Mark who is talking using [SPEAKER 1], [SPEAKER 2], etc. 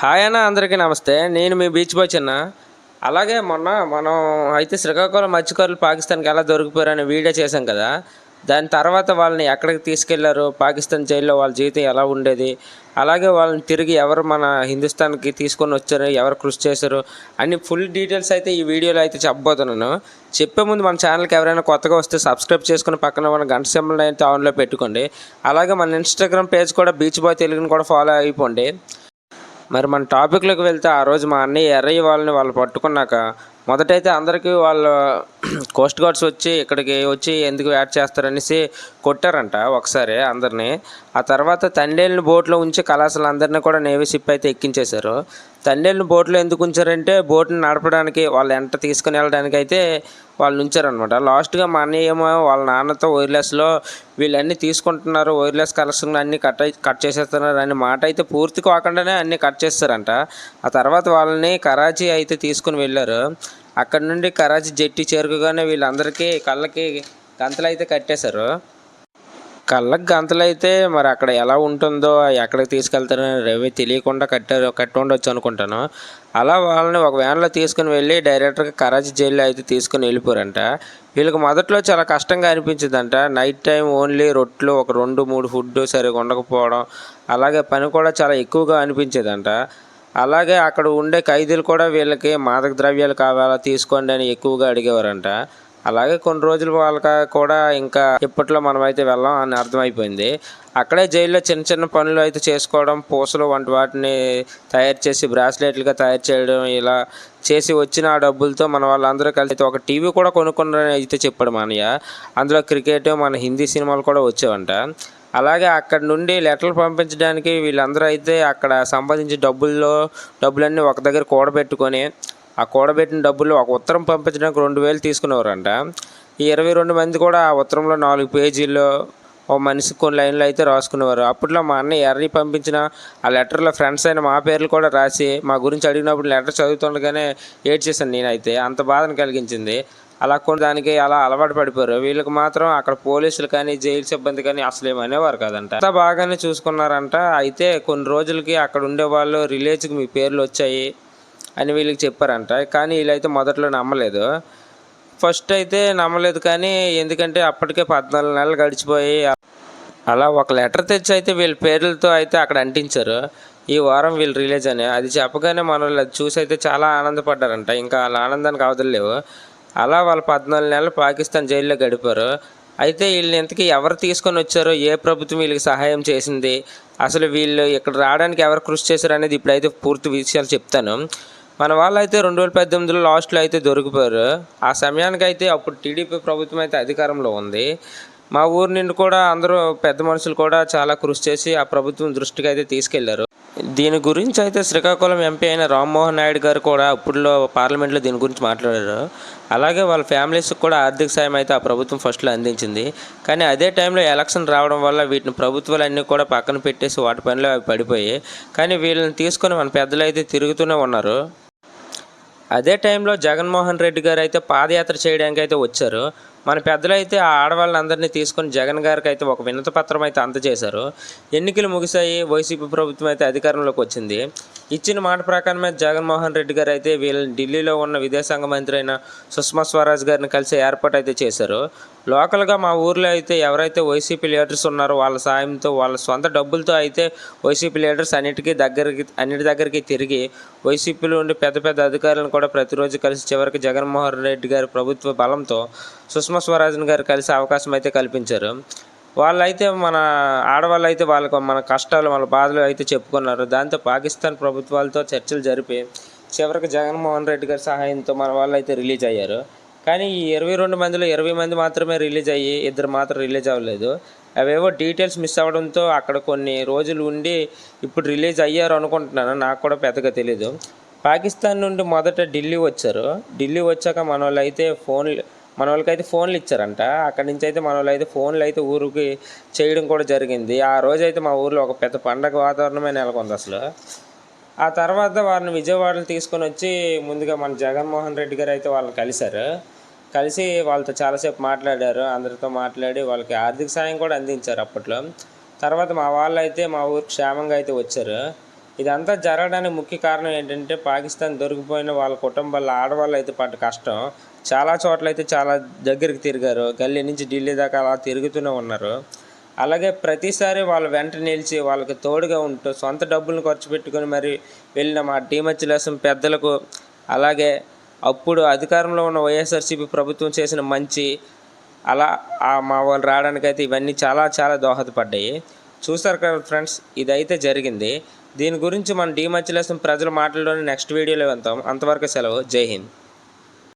[SPEAKER 1] Hi అన్న అందరికీ నమస్తే. నేను మీ బీచ్ బాయ్ చిన్న. అలాగే మొన్న మనం అయితే శ్రీకాకుళం మత్స్యకారులు పాకిస్తాన్కి ఎలా దొరికిపోయారని వీడియో చేశాం కదా. దాని తర్వాత వాళ్ళని ఎక్కడికి తీసుకెళ్ళారు? పాకిస్తాన్ జైల్లో వాళ్ళ జీవితం ఎలా ఉండేది? అలాగే వాళ్ళని తిరిగి ఎవరు మన హిందుస్థాన్కి తీసుకొని వచ్చారు? ఎవరు కృషి చేశారు? అన్ని ఫుల్ డీటెయిల్స్ అయితే ఈ వీడియోలో అయితే చెప్పబోతున్నాను. చెప్పే ముందు మన ఛానల్కి ఎవరైనా కొత్తగా వస్తే సబ్స్క్రైబ్ చేసుకుని పక్కన మన గంట సింబల్ అయితే ఆన్లో పెట్టుకోండి. అలాగే మన ఇన్స్టాగ్రామ్ పేజ్ కూడా బీచ్ బాయ్ తెలుగుని కూడా ఫాలో అయిపోండి. మరి మన టాపిక్లోకి వెళ్తే ఆ రోజు మా అన్నయ్య ఎర్రయ్య వాళ్ళని వాళ్ళు పట్టుకున్నాక మొదటైతే అందరికీ వాళ్ళ కోస్ట్ గార్డ్స్ వచ్చి ఇక్కడికి వచ్చి ఎందుకు యాడ్ చేస్తారనేసి కొట్టారంట ఒకసారి అందరినీ. ఆ తర్వాత తండేళ్ళని బోట్లో ఉంచి కళాశాల అందరినీ కూడా నేవీ షిప్ అయితే ఎక్కించేశారు. తండేళ్ళని బోట్లో ఎందుకు ఉంచారంటే బోట్ని నడపడానికి వాళ్ళ ఎంట తీసుకుని వెళ్ళడానికి అయితే వాళ్ళు ఉంచారనమాట లాస్ట్గా మా అన్నయ్య ఏమో వాళ్ళ నాన్నతో వైర్లెస్లో వీళ్ళన్నీ తీసుకుంటున్నారు వైర్లెస్ కలెక్షన్లు అన్నీ కట్ కట్ చేసేస్తున్నారు అనే మాట అయితే పూర్తి కాకుండానే అన్నీ కట్ చేస్తారంట. ఆ తర్వాత వాళ్ళని కరాచీ అయితే తీసుకుని వెళ్ళారు. అక్కడ నుండి కరాచీ జట్టి చేరుకుగానే వీళ్ళందరికీ కళ్ళకి గంతలు అయితే కట్టేశారు. కళ్ళకి గంతలు అయితే మరి అక్కడ ఎలా ఉంటుందో ఎక్కడికి తీసుకెళ్తారని రవి తెలియకుండా కట్టారు కట్టి ఉండొచ్చు అనుకుంటాను. అలా వాళ్ళని ఒక వ్యాన్లో తీసుకుని వెళ్ళి డైరెక్టర్గా కరాచీ జైల్లో అయితే తీసుకుని వెళ్ళిపోరంట. వీళ్ళకి మొదట్లో చాలా కష్టంగా అనిపించిందంట. నైట్ టైం ఓన్లీ రొట్టెలు ఒక రెండు మూడు ఫుడ్ సరిగా ఉండకపోవడం అలాగే పని కూడా చాలా ఎక్కువగా అనిపించేదంట. అలాగే అక్కడ ఉండే ఖైదీలు కూడా వీళ్ళకి మాదక ద్రవ్యాలు కావాలా తీసుకోండి అని ఎక్కువగా అడిగేవారంట. అలాగే కొన్ని రోజులు వాళ్ళకి కూడా ఇంకా ఇప్పట్లో మనమైతే వెళ్ళాం అని అర్థమైపోయింది. అక్కడే జైల్లో చిన్న చిన్న పనులు అయితే చేసుకోవడం పూసలు వంటి వాటిని తయారు చేసి బ్రాస్లెట్లుగా తయారు చేయడం ఇలా చేసి వచ్చిన ఆ డబ్బులతో మన వాళ్ళందరూ కలిసి ఒక టీవీ కూడా కొనుక్కున్నారని అయితే చెప్పాడు మానయ్య. అందులో క్రికెట్ మన హిందీ సినిమాలు కూడా వచ్చేవంట. అలాగే అక్కడ నుండి లెటర్లు పంపించడానికి వీళ్ళందరూ అయితే అక్కడ సంపాదించిన డబ్బుల్లో డబ్బులన్నీ ఒక దగ్గర కూడబెట్టుకొని ఆ కూడబెట్టిన డబ్బులు ఒక ఉత్తరం పంపించడానికి రెండు వేలు తీసుకునేవారంట. ఈ ఇరవై రెండు మంది కూడా ఆ ఉత్తరంలో నాలుగు పేజీల్లో ఓ మనిషి కొన్ని లైన్లు అయితే రాసుకునేవారు. అప్పట్లో మా అన్నయ్య ఎర్రీ పంపించిన ఆ లెటర్లో ఫ్రెండ్స్ అయిన మా పేర్లు కూడా రాసి మా గురించి అడిగినప్పుడు లెటర్ చదువుతుండగానే ఏడ్చేసాను నేనైతే. అంత బాధను కలిగించింది. అలా కొన్ని దానికి అలా అలవాటు పడిపోయారు. వీళ్ళకి మాత్రం అక్కడ పోలీసులు కానీ జైలు సిబ్బంది కానీ అసలు ఏమనేవారు కాదంట. అంతా బాగానే చూసుకున్నారంట. అయితే కొన్ని రోజులకి అక్కడ ఉండే వాళ్ళు రిలేజ్కి మీ పేర్లు వచ్చాయి అని వీళ్ళకి చెప్పారంట. కానీ వీళ్ళైతే మొదట్లో నమ్మలేదు. ఫస్ట్ అయితే నమ్మలేదు కానీ ఎందుకంటే అప్పటికే పద్నాలుగు నెలలు గడిచిపోయి అలా ఒక లెటర్ తెచ్చి అయితే వీళ్ళ పేర్లతో అయితే అక్కడ అంటించారు. ఈ వారం వీళ్ళు రిలీజ్ అని. అది చెప్పగానే మన వాళ్ళు అది చూసి అయితే చాలా ఆనందపడ్డారంట. ఇంకా వాళ్ళ ఆనందానికి అవదలేవు అలా వాళ్ళు పద్నాలుగు నెలలు పాకిస్తాన్ జైల్లో గడిపారు. అయితే వీళ్ళని ఇంతకీ ఎవరు తీసుకొని వచ్చారో? ఏ ప్రభుత్వం వీళ్ళకి సహాయం చేసింది? అసలు వీళ్ళు ఇక్కడ రావడానికి ఎవరు కృషి చేశారు అనేది ఇప్పుడైతే పూర్తి విషయాలు చెప్తాను. మన వాళ్ళు అయితే రెండు వేల పద్దెనిమిదిలో లాస్ట్లో అయితే దొరికిపోయారు. ఆ సమయానికి అయితే అప్పుడు టీడీపీ ప్రభుత్వం అయితే అధికారంలో ఉంది. మా ఊరు నుండి కూడా అందరూ పెద్ద మనుషులు కూడా చాలా కృషి చేసి ఆ ప్రభుత్వం దృష్టికి అయితే తీసుకెళ్ళారు. దీని గురించి అయితే శ్రీకాకుళం ఎంపీ అయిన రామ్మోహన్ నాయుడు గారు కూడా అప్పుడులో పార్లమెంట్లో దీని గురించి మాట్లాడారు. అలాగే వాళ్ళ ఫ్యామిలీస్కి కూడా ఆర్థిక సాయం అయితే ఆ ప్రభుత్వం ఫస్ట్లో అందించింది. కానీ అదే టైంలో ఎలక్షన్ రావడం వల్ల వీటిని ప్రభుత్వాలన్నీ కూడా పక్కన పెట్టేసి వాటి పనిలో అవి పడిపోయి కానీ వీళ్ళని తీసుకొని మన పెద్దలు అయితే తిరుగుతూనే ఉన్నారు. అదే టైంలో జగన్మోహన్ రెడ్డి గారు అయితే పాదయాత్ర చేయడానికి అయితే వచ్చారు. మన పెద్దలు అయితే ఆ ఆడవాళ్ళందరినీ తీసుకొని జగన్ గారికి అయితే ఒక వినతి పత్రం అయితే అందజేశారు. ఎన్నికలు ముగిశాయి వైసీపీ ప్రభుత్వం అయితే అధికారంలోకి వచ్చింది. ఇచ్చిన మాట ప్రకారమే జగన్మోహన్ రెడ్డి గారు అయితే వీళ్ళని ఢిల్లీలో ఉన్న విదేశాంగ మంత్రి అయిన సుష్మా స్వరాజ్ గారిని కలిసి ఏర్పాటు అయితే చేశారు. లోకల్గా మా ఊర్లో అయితే ఎవరైతే వైసీపీ లీడర్స్ ఉన్నారో వాళ్ళ సాయంతో వాళ్ళ సొంత డబ్బులతో అయితే వైసీపీ లీడర్స్ అన్నిటికీ దగ్గరికి అన్నిటి దగ్గరికి తిరిగి వైసీపీలో ఉండి పెద్ద పెద్ద అధికారులను కూడా ప్రతిరోజు కలిసి చివరికి జగన్మోహన్ రెడ్డి గారి ప్రభుత్వ బలంతో సుష్మా స్వరాజన్ గారు కలిసి అవకాశం అయితే కల్పించారు. వాళ్ళైతే మన ఆడవాళ్ళు అయితే వాళ్ళకు మన కష్టాలు వాళ్ళ బాధలు అయితే చెప్పుకున్నారు. దాంతో పాకిస్తాన్ ప్రభుత్వాలతో చర్చలు జరిపి చివరికి జగన్మోహన్ రెడ్డి గారి సహాయంతో మన వాళ్ళు అయితే రిలీజ్ అయ్యారు. కానీ ఈ ఇరవై రెండు మందిలో ఇరవై మంది మాత్రమే రిలీజ్ అయ్యి ఇద్దరు మాత్రం రిలీజ్ అవ్వలేదు. అవేవో డీటెయిల్స్ మిస్ అవ్వడంతో అక్కడ కొన్ని రోజులు ఉండి ఇప్పుడు రిలీజ్ అయ్యారు అనుకుంటున్నాను. నాకు కూడా పెద్దగా తెలీదు. పాకిస్తాన్ నుండి మొదట ఢిల్లీ వచ్చారు. ఢిల్లీ వచ్చాక మన వాళ్ళు అయితే ఫోన్ మన వాళ్ళకైతే ఫోన్లు ఇచ్చారంట. అక్కడి నుంచి అయితే మన వాళ్ళు అయితే ఫోన్లు అయితే ఊరికి చేయడం కూడా జరిగింది. ఆ రోజు అయితే మా ఊర్లో ఒక పెద్ద పండగ వాతావరణమే నెలకొంది అసలు. ఆ తర్వాత వారిని విజయవాడలో తీసుకొని వచ్చి ముందుగా మన జగన్మోహన్ రెడ్డి గారు అయితే వాళ్ళని కలిశారు. కలిసి వాళ్ళతో చాలాసేపు మాట్లాడారు. అందరితో మాట్లాడి వాళ్ళకి ఆర్థిక సాయం కూడా అందించారు అప్పట్లో. తర్వాత మా వాళ్ళు అయితే మా ఊరికి క్షేమంగా అయితే వచ్చారు. ఇదంతా జరగడానికి ముఖ్య కారణం ఏంటంటే పాకిస్తాన్ దొరికిపోయిన వాళ్ళ కుటుంబాల ఆడవాళ్ళు అయితే పడ్డ కష్టం. చాలా చోట్ల అయితే చాలా దగ్గరికి తిరిగారు. గల్లీ నుంచి ఢిల్లీ దాకా అలా తిరుగుతూనే ఉన్నారు. అలాగే ప్రతిసారి వాళ్ళ వెంట నిలిచి వాళ్ళకి తోడుగా ఉంటూ సొంత డబ్బులను ఖర్చు పెట్టుకొని మరి వెళ్ళిన మా డీమచ్చులేసం పెద్దలకు అలాగే అప్పుడు అధికారంలో ఉన్న వైఎస్ఆర్సీపీ ప్రభుత్వం చేసిన మంచి అలా మా వాళ్ళు రావడానికైతే ఇవన్నీ చాలా చాలా దోహదపడ్డాయి. చూసారు కదా ఫ్రెండ్స్ ఇదైతే జరిగింది. దీని గురించి మన డీమచ్చులేసం ప్రజల మాటల్లోనే నెక్స్ట్ వీడియోలో వెళ్తాం. అంతవరకు సెలవు. జై హింద్.